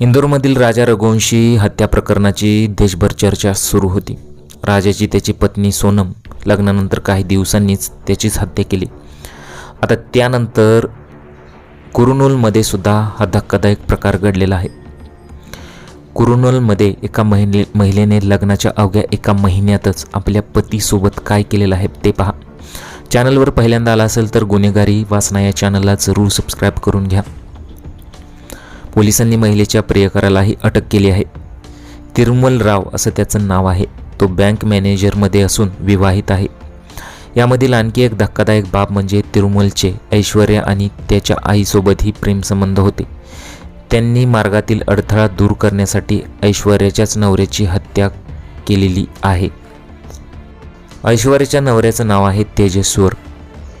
इंदोरमधील राजा रघुवंशी हत्या प्रकरणाची देशभर चर्चा सुरू होती. राजाची त्याची पत्नी सोनम लग्नानंतर काही दिवसांनीच त्याचीच हत्या केली. आता त्यानंतर कुरुनूलमध्ये सुद्धा हा धक्कादायक प्रकार घडलेला आहे. कुरुनूलमध्ये एका महिले महिलेने लग्नाच्या अवघ्या एका महिन्यातच आपल्या पतीसोबत काय केलेलं आहे ते पहा. चॅनलवर पहिल्यांदा आला असेल तर गुन्हेगारी वाचना या चॅनलला जरूर सबस्क्राईब करून घ्या. पोलिसांनी महिलेच्या प्रियकरालाही अटक केली आहे. तिरुमल राव असं त्याचं नाव आहे. तो बँक मॅनेजरमध्ये असून विवाहित आहे. यामधील आणखी एक धक्कादायक बाब म्हणजे तिरुमलचे ऐश्वर्या आणि त्याच्या आईसोबतही प्रेमसंबंध होते. त्यांनी मार्गातील अडथळा दूर करण्यासाठी ऐश्वर्याच्याच नवऱ्याची हत्या केलेली आहे. ऐश्वर्याच्या नवऱ्याचं नाव आहे तेजेश्वर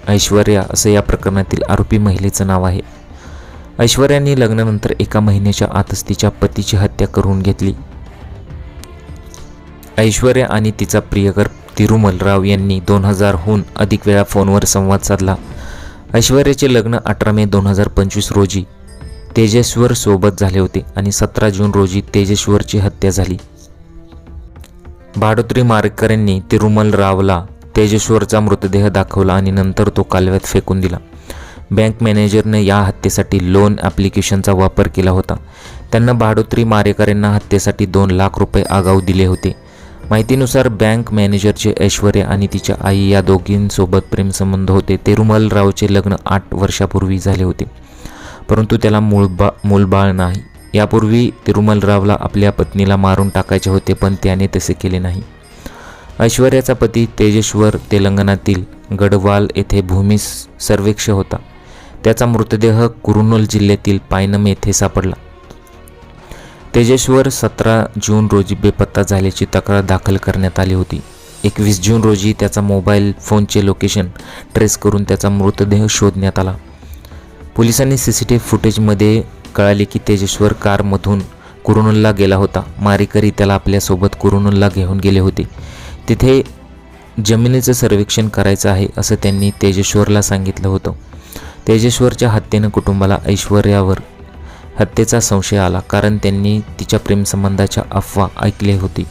ऐश्वर्या असं या प्रकरणातील आरोपी महिलेचं नाव आहे. ऐश्वर्याने लग्नानंतर एका महिन्याच्या आतच तिच्या पतीची हत्या करून घेतली. ऐश्वर्या आणि तिचा प्रियकर तिरुमल राव यांनी दोन हजारहून अधिक वेळा फोनवर संवाद साधला. ऐश्वर्याचे लग्न अठरा मे दोन हजार पंचवीस रोजी तेजेश्वर सोबत झाले होते आणि सतरा जून रोजी तेजेश्वरची हत्या झाली. भाडोत्री मारेकरांनी तिरुमल रावला तेजेश्वरचा मृतदेह दाखवला आणि नंतर तो कालव्यात फेकून दिला. बँक मॅनेजरने या हत्येसाठी लोन ॲप्लिकेशनचा वापर केला होता. त्यांना भाडोत्री मारेकरांना हत्येसाठी दोन लाख रुपये आगाऊ दिले होते. माहितीनुसार बँक मॅनेजरचे ऐश्वर्या आणि तिच्या आई या दोघींसोबत प्रेमसंबंध होते. तिरुमल रावचे लग्न आठ वर्षापूर्वी झाले होते. परंतु त्याला मूळबा मूलबाळ नाही. यापूर्वी तिरुमल रावला आपल्या पत्नीला मारून टाकायचे होते पण त्याने तसे केले नाही. ऐश्वर्याचा पती तेजेश्वर तेलंगणातील गडवाल येथे भूमी सर्वेक्ष होता. त्याचा मृतदेह कुरुनोल जिल्ह्यातील पायनम येथे सापडला. तेजेश्वर सतरा जून रोजी बेपत्ता झाल्याची तक्रार दाखल करण्यात आली होती. एकवीस जून रोजी त्याचा मोबाईल फोनचे लोकेशन ट्रेस करून त्याचा मृतदेह शोधण्यात आला. पोलिसांनी सी सी टी व्ही फुटेजमध्ये कळाले की तेजेश्वर कारमधून कुरुनूलला गेला होता. मारेकरी त्याला आपल्यासोबत कुरुनूलला घेऊन गेले होते. तिथे जमिनीचं सर्वेक्षण करायचं आहे असं त्यांनी तेजेश्वरला सांगितलं होतं. तेजेश्वरच्या हत्येनं कुटुंबाला ऐश्वर्यावर हत्येचा संशय आला कारण त्यांनी तिच्या प्रेमसंबंधाच्या अफवा ऐकली होती.